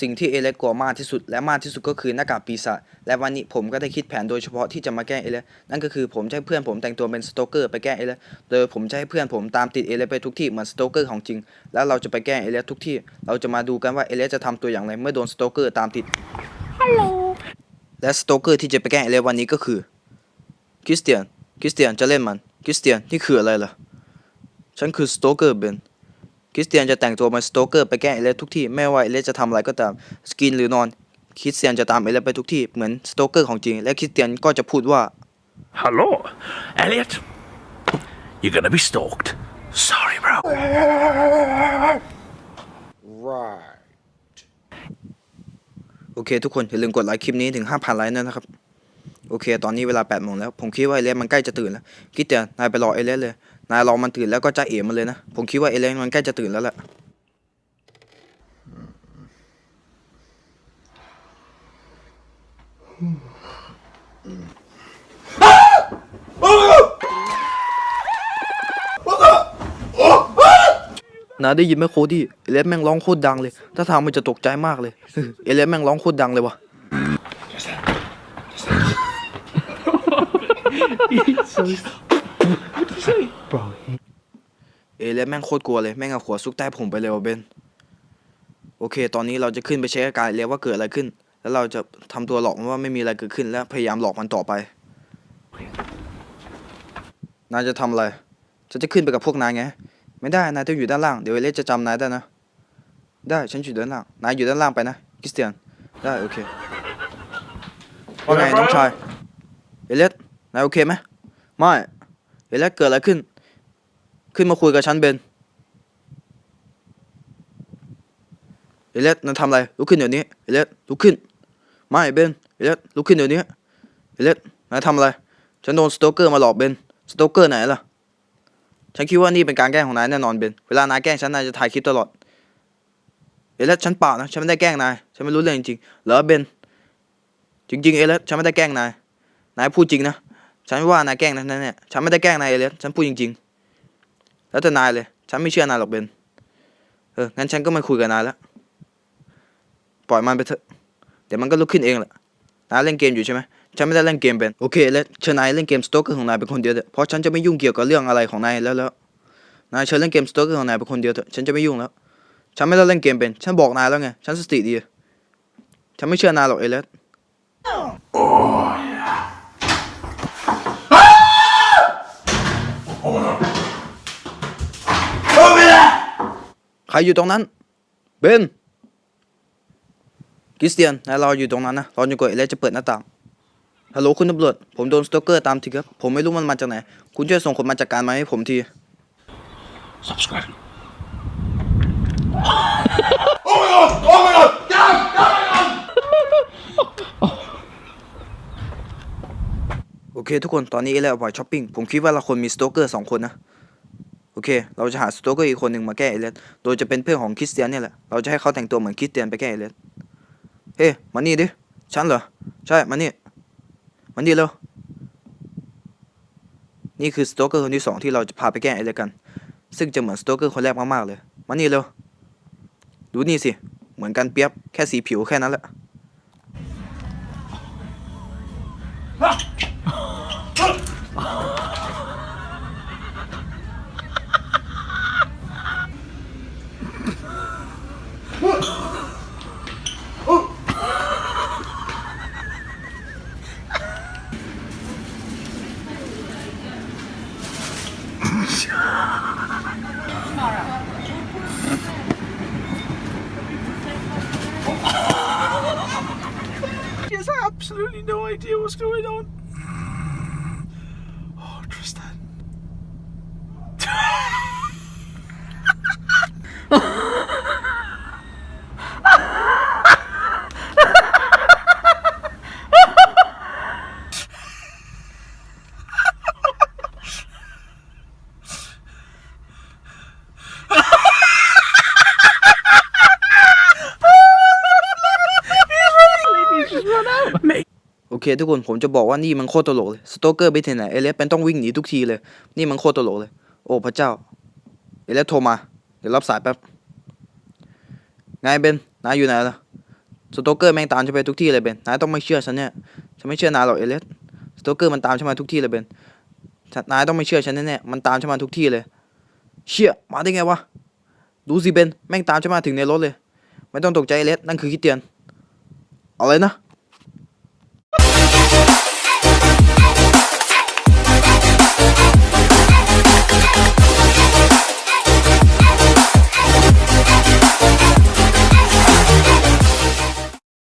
สิ่งที่เอเลสกลัวมากที่สุดและมากที่สุดก็คือหน้ากากปีศาจและวันนี้ผมก็ได้คิดแผนโดยเฉพาะที่จะมาแกล้งเอเลสนั่นก็คือผมจะให้เพื่อนผมแต่งตัวเป็นสโตเกอร์ไปแกล้งเอเลสโดยผมจะให้เพื่อนผมตามติดเอเลสไปทุกที่เหมือนสโตเกอร์ของจริง แล้วเราจะไปแกล้งเอเลสทุกที่ เราจะมาดูกันว่าเอเลสจะทำตัวอย่างไรเมื่อโดนสโตเกอร์ตามติดและสโตเกอร์ที่จะไปแกล้งเอเลสวันนี้ก็คือคริสเตียนคริสเตียนจะเล่นมันคริสเตียนนี่คืออะไรล่ะฉันคือสโตเกอร์เบน คริสเตียนจะแต่งตัวเป็นสโตเกอร์ไปแกล้งเอเลสทุกที่ไม่ว่าเอเลสจะทำอะไรก็ตามสกินหรือนอนคริสเตียนจะตามเอเลสไปทุกที่เหมือนสโตเกอร์ของจริง และคริสเตียนก็จะพูดว่า Hello, Elliot. You're gonna be stalked. Sorry, bro. Right. โอเคทุกคนอย่าลืมกดไลค์คลิปนี้ถึง 5,000 ไลค์ด้วยนะครับ โอเค ตอนนี้เวลา8โมงแล้ว ผมคิดว่าเอเลสมันใกล้จะตื่นแล้วคริสเตียนนายไปรอเอเลสเลย นายรอมันตื่นแล้วก็จะเอ๋มันเลยนะ ผมคิดว่าเอเลสมันใกล้จะตื่นแล้วแหละนาได้ยินไหมโคดี้เอเลสแม่งร้องโคตรดังเลย ถ้าทางมันจะตกใจมากเลย เอเลสแม่งร้องโคตรดังเลยวะ เอเลสแม่งโคตรกลัวเลยแม่งเอาหัวซุกใต้ผมไปเลยวะเบนโอเค ตอนนี้เราจะขึ้นไปเช็คอาการเอเลสว่าเกิดอะไรขึ้น แล้วเราจะทำตัวหลอกมันว่าไม่มีอะไรเกิดขึ้นและพยายามหลอกมันต่อไปนายจะทำอะไรฉันจะขึ้นไปกับพวกนายไง ไม่ได้นายต้องอยู่ด้านล่างเดี๋ยวเอเลจะจำนายได้นะ ได้ฉันอยู่ด้านล่างนายอยู่ด้านล่างไปนะคริสเตียนได้โอเคว่าไงน้องชายเอเลส นายโอเคไหมไม่เอเลสเกิดอะไรขึ้น ขึ้นมาคุยกับฉันเบนเอเลสนายทำอะไรลุกขึ้นเดี๋ยวนี้เอเลสลุกขึ้น ไม่เบนเอเลสลุกขึ้นเดี๋ยวนี้เอเลสนายทำอะไร ฉันโดนสโตเกอร์มาหลอกเบนสโตเกอร์ไหนล่ะ ฉันคิดว่านี่เป็นการแกล้งของนายแน่นอนเบน เวลานายแกล้งฉันนายจะถ่ายคลิปตลอด เอเลสฉันเปล่านะ ฉันไม่ได้แกล้งนาย ฉันไม่รู้เรื่องจริงๆเหรอเบน จริงๆเอเลสฉันไม่ได้แกล้งนาย นายพูดจริงนะ ฉันไม่ว่านายแกล้งนะนั่นเนี่ย ฉันไม่ได้แกล้งนายเอเลสฉันพูดจริง ๆ แล้วแต่นายเลย ฉันไม่เชื่อนายหรอกเบน เออ งั้นฉันก็ไม่คุยกับนายแล้ว ปล่อยมันไปเถอะ เดี๋ยวมันก็ลุกขึ้นเองแหละ นายเล่นเกมอยู่ใช่ไหมฉันไม่ได้เล่นเกมเป็น โอเคแล้วเชิญนายเล่นเกมสโตเกอร์ของนายเป็นคนเดียวเถอะ เพราะฉันจะไม่ยุ่งเกี่ยวกับเรื่องอะไรของนายแล้วแล้วนายเชิญเล่นเกมสโตเกอร์ของนายเป็นคนเดียวเถอะ ฉันจะไม่ยุ่งแล้ว ฉันไม่ได้เล่นเกมเป็น ฉันบอกนายแล้วไง ฉันสติดี ฉันไม่เชื่อนายหรอกเอเลส ใครอยู่ตรงนั้นเบนคริสเตียนนายรออยู่ตรงนั้นนะรอจนกว่าเอเลสจะเปิดหน้าต่างฮัลโหลคุณตำรวจผมโดนสโตเกอร์ตามทีครับ ผมไม่รู้มันมาจากไหน คุณช่วยส่งคนมาจัดการมาให้ผมที Subscribe. Oh my god! Oh my god! Down! Down! Down! โอเคทุกคนตอนนี้เอเลสออกไปช้อปปิ้งผมคิดว่าเราควรมีสโตเกอร์สองคนนะ โอเค เราจะหาสโตเกอร์อีกคนหนึ่งมาแก้เอเลสโดยจะเป็นเพื่อนของคริสเตียนเนี่ยแหละ เราจะให้เขาแต่งตัวเหมือนคริสเตียนไปแก้เอเลสเฮ้มานี่ดิ ฉันเหรอ ใช่ มานี่มานี่เร็ว นี่คือสโตเกอร์คนที่สองที่เราจะพาไปแก้เอเลสกัน ซึ่งจะเหมือนสโตเกอร์คนแรกมากๆเลย มานี่เร็ว ดูนี่สิ เหมือนกันเปียบ แค่สีผิวแค่นั้นแหละ He has absolutely no idea what's going on. เคทุกคนผมจะบอกว่านี่มันโคตรตลกเลยสโตเกอร์ไปที่ไหนเอเลสเป็นต้องวิ่งหนีทุกทีเลย นี่มันโคตรตลกเลย โอ้พระเจ้า เอเลสโทรมา เดี๋ยวรับสายแป๊บไงเบนนายอยู่ไหนล่ะสโตเกอร์แม่งตามฉันไปทุกที่เลยเบนนายต้องไม่เชื่อฉันเนี่ยฉันไม่เชื่อนายหรอกเอเลียสสโตเกอร์มันตามฉันมาทุกที่เลยเบนนายต้องไม่เชื่อฉันแน่ๆมันตามฉันมาทุกที่เลย เชี่ยมาได้ไงวะดูสิเบนแม่งตามฉันมาถึงในรถเลย ไม่ต้องตกใจเอเลสนั่นคือคิดเตียนอะไรนะ